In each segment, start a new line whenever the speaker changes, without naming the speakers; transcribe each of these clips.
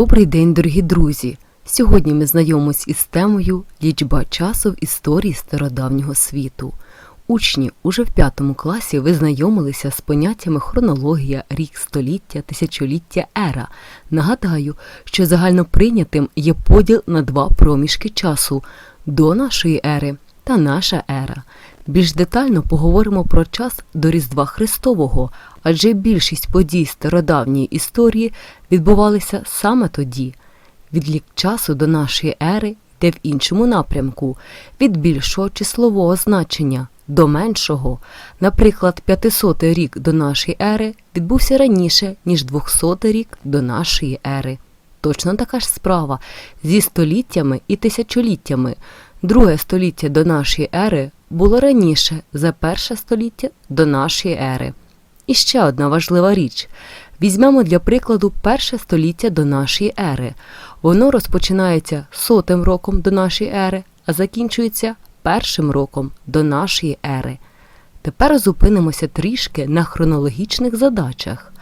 Добрий день, дорогі друзі! Сьогодні ми знайомимось із темою Лічба часу в історії стародавнього світу. Учні уже в п'ятому класі ви знайомилися з поняттями хронологія, рік, століття, тисячоліття, ера. Нагадаю, що загально прийнятим є поділ на два проміжки часу до нашої ери та наша ера. Більш детально поговоримо про час до Різдва Христового, адже більшість подій стародавньої історії відбувалися саме тоді. Відлік часу до нашої ери йде в іншому напрямку, від більшого числового значення до меншого. Наприклад, 500 рік до нашої ери відбувся раніше, ніж 200 рік до нашої ери. Точно така ж справа зі століттями і тисячоліттями. Друге століття до нашої ери було раніше за перше століття до нашої ери. І ще одна важлива річ. Візьмемо для прикладу перше століття до нашої ери. Воно розпочинається сотим роком до нашої ери, а закінчується першим роком до нашої ери. Тепер зупинимося трішки на хронологічних задачах.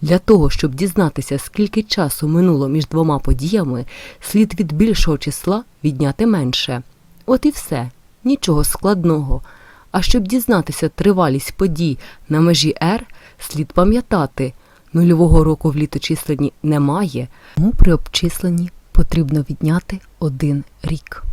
Для того, щоб дізнатися, скільки часу минуло між двома подіями, слід від більшого числа відняти менше. От і все, нічого складного. А щоб дізнатися тривалість подій на межі R, слід пам'ятати, нульового року в літочисленні немає, тому при обчисленні потрібно відняти один рік.